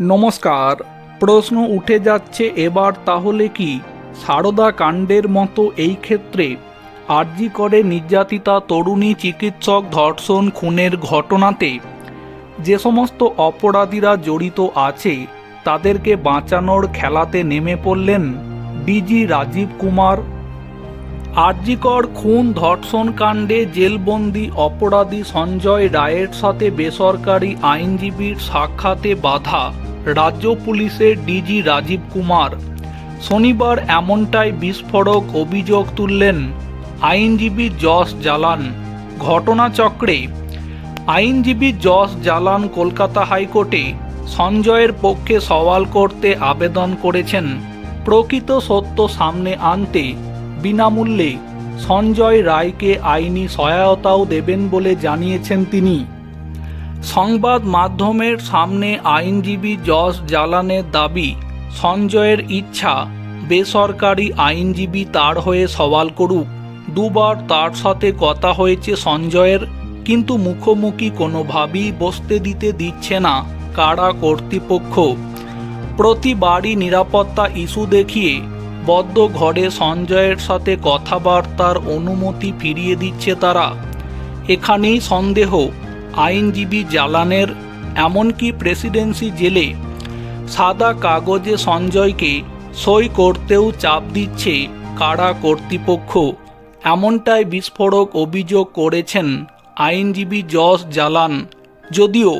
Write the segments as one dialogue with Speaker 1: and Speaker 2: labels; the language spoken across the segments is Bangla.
Speaker 1: নমস্কার, প্রশ্ন উঠে যাচ্ছে এবার তাহলে কি? সারদা কাণ্ডের মতো এই ক্ষেত্রে আরজি করে নির্যাতিতা তরুণী চিকিৎসক ধর্ষণ খুনের ঘটনাতে যে সমস্ত অপরাধীরা জড়িত আছে, তাদেরকে বাঁচানোর খেলাতে নেমে পড়লেন ডিজি রাজীব কুমার। আরজিকর খুন ধর্ষণ কাণ্ডে জেলবন্দি অপরাধী সঞ্জয় রায়ের সাথে বেসরকারি আইনজীবীর সাক্ষাতে বাধা। রাজ্য পুলিশের ডিজি রাজীব কুমার। শনিবার এমনটাই বিস্ফোরক অভিযোগ তুললেন আইনজীবী যশ জালান। ঘটনাচক্রে আইনজীবী যশ জালান কলকাতা হাইকোর্টে সঞ্জয়ের পক্ষে সওয়াল করতে আবেদন করেছেন। প্রকৃত সত্য সামনে আনতে বিনামূল্যে সঞ্জয় রায়কে আইনি সহায়তাও দেবেন বলে জানিয়েছেন তিনি। সংবাদ মাধ্যমের সামনে আইনজীবী যশ জালানের দাবি, সঞ্জয়ের ইচ্ছা, বেসরকারি আইনজীবী তার হয়ে সওয়াল করুক। দুবার তার সাথে কথা হয়েছে সঞ্জয়ের, কিন্তু মুখোমুখি কোনোভাবেই বসতে দিতে দিচ্ছে না কারা কর্তৃপক্ষ। প্রতিবারই নিরাপত্তা ইস্যু দেখিয়ে বদ্ধ ঘরে সঞ্জয়ের সাথে কথাবার্তার অনুমতি ফিরিয়ে দিচ্ছে তারা। এখানেই সন্দেহ আইনজীবী জালানের এমনকি প্রেসিডেন্সি জেলে সাদা কাগজে সঞ্জয়কে সই করতেও চাপ দিচ্ছে কারা কর্তৃপক্ষ। এমনটাই বিস্ফোরক অভিযোগ করেছেন আইনজীবী যশ জালান যদিও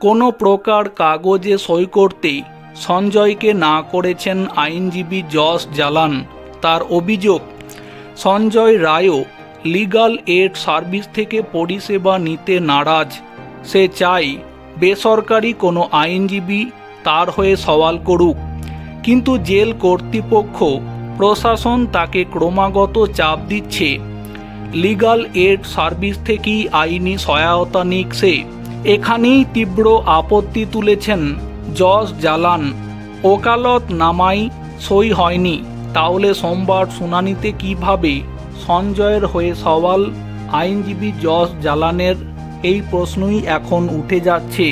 Speaker 1: কোনো প্রকার কাগজে সই করতে সঞ্জয়কে না করেছেন আইনজীবী যশ জালান তার অভিযোগ, সঞ্জয় রায়ও লিগাল এড সার্ভিস থেকে পরিষেবা নিতে নারাজ। সে চাই বেসরকারি কোনো আইনজীবী তার হয়ে সওয়াল করুক। কিন্তু জেল কর্তৃপক্ষ, প্রশাসন তাকে ক্রমাগত চাপ দিচ্ছে। লিগাল এড সার্ভিস থেকেই আইনি সহায়তা নিক সে এখানেই তীব্র আপত্তি তুলেছেন জজ জালান। ওকালত নামাই সই হয়নি। তাহলে সোমবার শুনানিতে কীভাবে সঞ্জয়ের হয়ে সওয়াল আইনজীবী জস জালানের এই প্রশ্নই এখন উঠে যাচ্ছে।